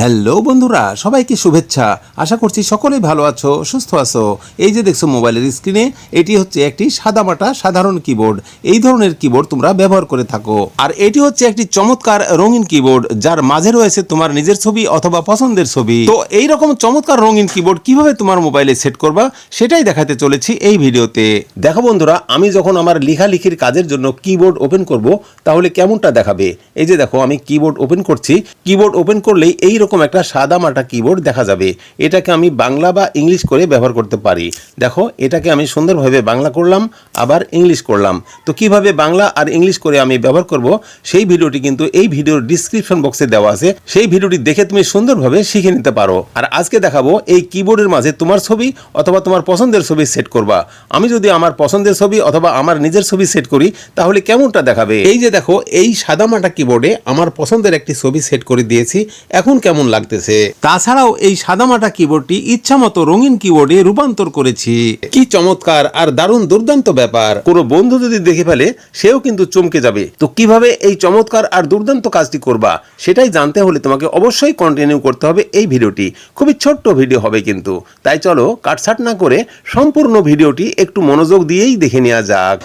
Hello বন্ধুরা, সবাইকে শুভেচ্ছা। আশা করছি সকলেই ভালো আছো, সুস্থ আছো। এই যে দেখছ মোবাইলের স্ক্রিনে, এটি হচ্ছে একটি সাদা সাদামাটা সাধারণ কিবোর্ড এই ধরনের কিবোর্ড তোমরা ব্যবহার করে থাকো। আর এটি হচ্ছে একটি চমৎকার রঙিন কিবোর্ড যার মাঝে রয়েছে তোমার নিজের ছবি অথবা পছন্দের ছবি। তো এই রকম চমৎকার রঙিন কিবোর্ড কীভাবে তোমার মোবাইলে সেট করবা, সেটাই দেখাতে চলেছি এই ভিডিওতে। দেখো বন্ধুরা, আমি যখন আমার লেখালেখির কাজের জন্য কিবোর্ড ওপেন করব, তাহলে কেমনটা দেখাবে? এই যে দেখো, আমি কিবোর্ড ওপেন করছি। কিবোর্ড ওপেন করলেই এই রকম একটা সাদা মাটা কিবোর্ড দেখা যাবে। এটাকে আমি বাংলা বা ইংলিশ করে ব্যবহার করতে পারি। দেখো, এটাকে আমি সুন্দরভাবে বাংলা করলাম, আবার ইংলিশ করলাম। তো কীভাবে বাংলা আর ইংলিশ করে আমি ব্যবহার করব, সেই ভিডিওটি কিন্তু এই ভিডিওর ডিসক্রিপশন বক্সে দেওয়া আছে। সেই ভিডিওটি দেখে তুমি সুন্দরভাবে শিখে নিতে পারো। আর আজকে দেখাবো এই কিবোর্ডের মাঝে তোমার ছবি অথবা তোমার পছন্দের ছবি সেট করবা। আমি যদি আমার পছন্দের ছবি অথবা আমার নিজের ছবি সেট করি, তাহলে কেমনটা দেখাবে? এই যে দেখো, এই সাদামাটা কিবোর্ডে আমার পছন্দের একটি ছবি সেট করে দিয়েছি। এখন কেমন লাগতেছে? তাছাড়াও এই সাদামাটা কিবোর্ডটি ইচ্ছা মতো রঙিন কিবোর্ডে রূপান্তর করেছি। কি চমৎকার আর দারুণ দুর্দান্ত ব্যাপার। কোনো বন্ধু যদি দেখে ফেলে সেও কিন্তু চমকে যাবে। তো কীভাবে এই চমৎকার আর দুর্দান্ত কাজটি করবা সেটাই জানতে হলে তোমাকে অবশ্যই কন্টিনিউ করতে হবে এই ভিডিওটি। খুবই ছোট্ট ভিডিও হবে কিন্তু। তাই চলো কাটছাট না করে সম্পূর্ণ ভিডিওটি একটু মনোযোগ দিয়েই দেখে নেওয়া যাক।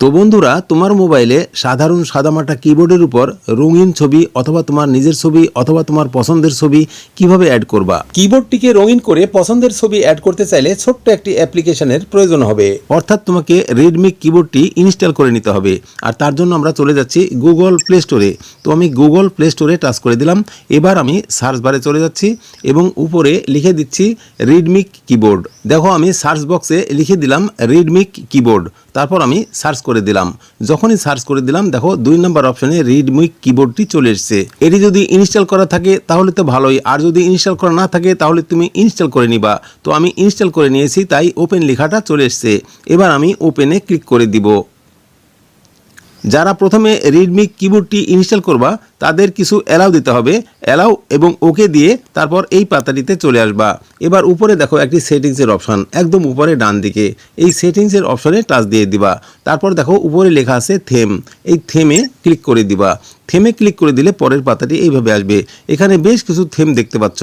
তো বন্ধুরা তোমার মোবাইলে সাধারণ সাদামাটা কিবোর্ডের উপর রঙিন ছবি অথবা তোমার নিজের ছবি অথবা তোমার পছন্দের ছবি কীভাবে অ্যাড করবা? কিবোর্ডটিকে রঙিন করে পছন্দের ছবি অ্যাড করতে চাইলে ছোট্ট একটি অ্যাপ্লিকেশনের প্রয়োজন হবে। অর্থাৎ তোমাকে রেডমি কিবোর্ডটি ইনস্টল করে নিতে হবে। আর তার জন্য আমরা চলে যাচ্ছি গুগল প্লে স্টোরে তো আমি গুগল প্লে স্টোরে টাচ করে দিলাম। এবার আমি সার্চ বারে চলে যাচ্ছি এবং উপরে লিখে দিচ্ছি রিডমিক কিবোর্ড দেখো আমি সার্চ বক্সে লিখে দিলাম রিডমিক কিবোর্ড তারপর আমি সার্চ করে দিলাম। যখনই সার্চ করে দিলাম, দেখো দুই নম্বর অপশনে রিডমি কিবোর্ডটি চলে এসছে। এটি যদি ইনস্টল করা থাকে, তাহলে তো ভালোই। আর যদি ইনস্টল করা না থাকে, তাহলে তুমি ইনস্টল করে নিবা। তো আমি ইনস্টল করে নিয়েছি, তাই ওপেন লেখাটা চলে এসছে। এবার আমি ওপেনে ক্লিক করে দিব। যারা প্রথমে রিডমি কিবোর্ডটি ইনস্টল করবা তাদের কিছু অ্যালাউ দিতে হবে। অ্যালাউ এবং ওকে দিয়ে তারপর এই পাতাটিতে চলে আসবা। এবার উপরে দেখো একটি সেটিংসের অপশন, একদম উপরে ডান দিকে এই সেটিংসের অপশানে টাচ দিয়ে দিবা। তারপর দেখো উপরে লেখা আছে থেম। এই থেমে ক্লিক করে দিবা। থেমে ক্লিক করে দিলে পরের পাতাটি এইভাবে আসবে। এখানে বেশ কিছু থেম দেখতে পাচ্ছ।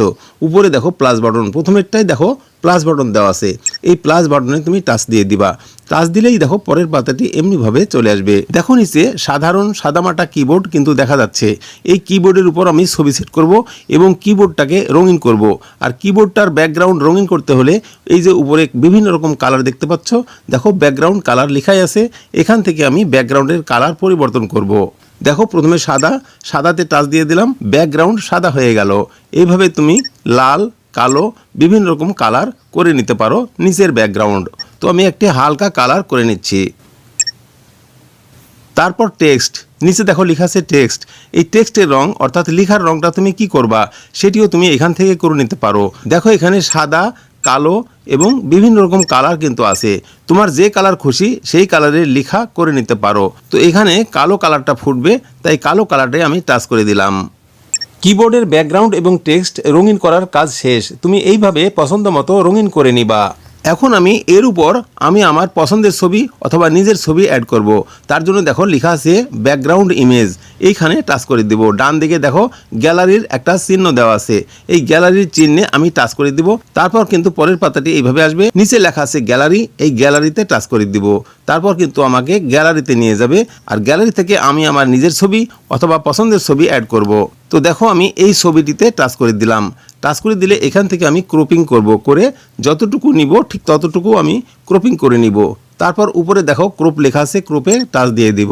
উপরে দেখো প্লাস বাটন প্রথমেরটাই দেখো প্লাস বাটন দেওয়া আছে। এই প্লাস বাটনে তুমি টাচ দিয়ে দিবা। টাচ দিলেই দেখো পরের পাতাটি এমনিভাবে চলে আসবে। দেখো নিচে সাধারণ সাদামাটা কিবোর্ড কিন্তু দেখা যাচ্ছে। এই কিবোর্ডের উপর আমি ছবি সেট করব এবং কিবোর্ডটাকে রঙিন করব। আর কিবোর্ডটার ব্যাকগ্রাউন্ড রঙিন করতে হলে এই যে উপরে বিভিন্ন রকম কালার দেখতে পাচ্ছ, দেখো ব্যাকগ্রাউন্ড কালার লেখাই আছে, এখান থেকে আমি ব্যাকগ্রাউন্ডের কালার পরিবর্তন করব। দেখো প্রথমে সাদা, সাদাতে টাচ দিয়ে দিলাম ব্যাকগ্রাউন্ড সাদা হয়ে গেল। এইভাবে তুমি লাল, কালো, বিভিন্ন রকম কালার করে নিতে পারো নিচের ব্যাকগ্রাউন্ড তো আমি একটি হালকা কালার করে নিচ্ছি। তারপর টেক্সট নিচে দেখো লেখা আছে টেক্সট এই টেক্সটের রং, অর্থাৎ লেখার রংটা তুমি কি করবা, সেটিও তুমি এখান থেকে করে নিতে পারো। দেখো এখানে সাদা, কালো এবং বিভিন্ন রকম কালার কিন্তু আছে। তোমার যে কালার খুশি, সেই কালারের লেখা করে নিতে পারো। তো এখানে কালো কালারটা ফুটবে, তাই কালো কালারটাই আমি টাচ করে দিলাম। কিবোর্ডের ব্যাকগ্রাউন্ড এবং টেক্সট রঙিন করার কাজ শেষ। তুমি এইভাবে পছন্দ মতো রঙিন করে নিবা। এখন আমি এর উপর আমি আমার পছন্দের ছবি অথবা নিজের ছবি অ্যাড করব। তার জন্য দেখো, লেখা আছে ব্যাকগ্রাউন্ড ইমেজ এইখানে টাচ করে দেব। ডান দিকে দেখো, গ্যালারির একটা চিহ্ন দেওয়া আছে। এই গ্যালারির চিহ্নে আমি টাচ করে দিব। তারপর কিন্তু পরের পাতাটি এইভাবে আসবে। নিচে লেখা আছে গ্যালারি, এই গ্যালারিতে টাচ করে দিব। তারপর কিন্তু আমাকে গ্যালারিতে নিয়ে যাবে। আর গ্যালারি থেকে আমি আমার নিজের ছবি অথবা পছন্দের ছবি অ্যাড করব। তো দেখো, আমি এই ছবিটিতে টাচ করে দিলাম। টাচ করে দিলে এখান থেকে আমি ক্রপিং করব করে, যতটুকু নিব, ঠিক ততটুকু আমি ক্রপিং করে নিব। তারপর উপরে দেখো ক্রুপ লেখা আছে ক্রুপে টাচ দিয়ে দিব।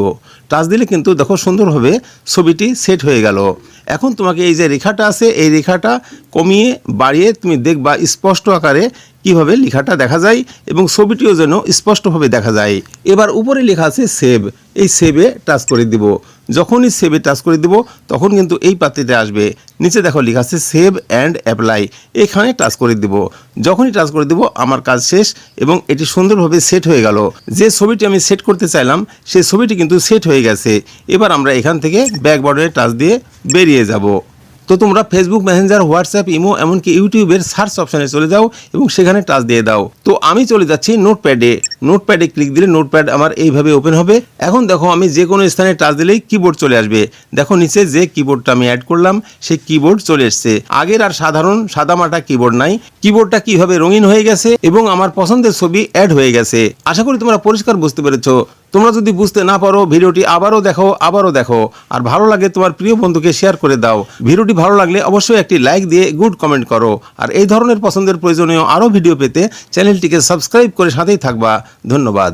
টাচ দিলে কিন্তু দেখো সুন্দরভাবে ছবিটি সেট হয়ে গেল। এখন তোমাকে এই যে রেখাটা আছে, এই রেখাটা কমিয়ে বাড়িয়ে তুমি দেখবা স্পষ্ট আকারে কীভাবে লেখাটা দেখা যায় এবং ছবিটিও যেন স্পষ্টভাবে দেখা যায়। এবার উপরে লেখা আছে সেভ এই সেভে টাচ করে দিব। যখনই সেভে টাচ করে দেবো, তখন কিন্তু এই পাত্রিতে আসবে। নিচে দেখো লেখা আছে সেভ অ্যান্ড অ্যাপ্লাই এখানে টাচ করে দেবো। যখনই টাচ করে দেবো, আমার কাজ শেষ এবং এটি সুন্দরভাবে সেট হয়ে গেল। যে ছবিটি আমি সেট করতে চাইলাম, সেই ছবিটি কিন্তু সেট হয়ে গেছে। এবার আমরা এখান থেকে ব্যাক টাচ দিয়ে বেরিয়ে যাব। তো তোমরা ফেসবুক মেসেঞ্জার হোয়াটসঅ্যাপ ইমো এমনকি ইউটিউবের সার্চ অপশনে চলে যাও এবং সেখানে টাচ দিয়ে দাও। তো আমি চলে যাচ্ছি নোটপ্যাডে নোটপ্যাডে ক্লিক দিলে নোটপ্যাড আমার এইভাবে ওপেন হবে। এখন দেখো আমি যে কোনো স্থানে টাচ দিলেই কিবোর্ড চলে আসবে। দেখো নিচে যে কিবোর্ডটা আমি অ্যাড করলাম, সেই কিবোর্ড চলে এসছে। আগের আর সাধারণ সাদামাটা কিবোর্ড নাই। কিবোর্ডটা কীভাবে রঙিন হয়ে গেছে এবং আমার পছন্দের ছবি অ্যাড হয়ে গেছে। আশা করি তোমরা পরিষ্কার বুঝতে পেরেছ। তোমরা যদি বুঝতে না পারো, ভিডিওটি আবারও দেখো আবারও দেখো। আর ভালো লাগে তোমার প্রিয় বন্ধুকে শেয়ার করে দাও। ভিডিওটি ভালো লাগলে অবশ্যই একটি লাইক দিয়ে গুড কমেন্ট করো। আর এই ধরনের পছন্দের প্রয়োজনীয় আরও ভিডিও পেতে চ্যানেলটিকে সাবস্ক্রাইব করে সাথেই থাকবা। ধন্যবাদ।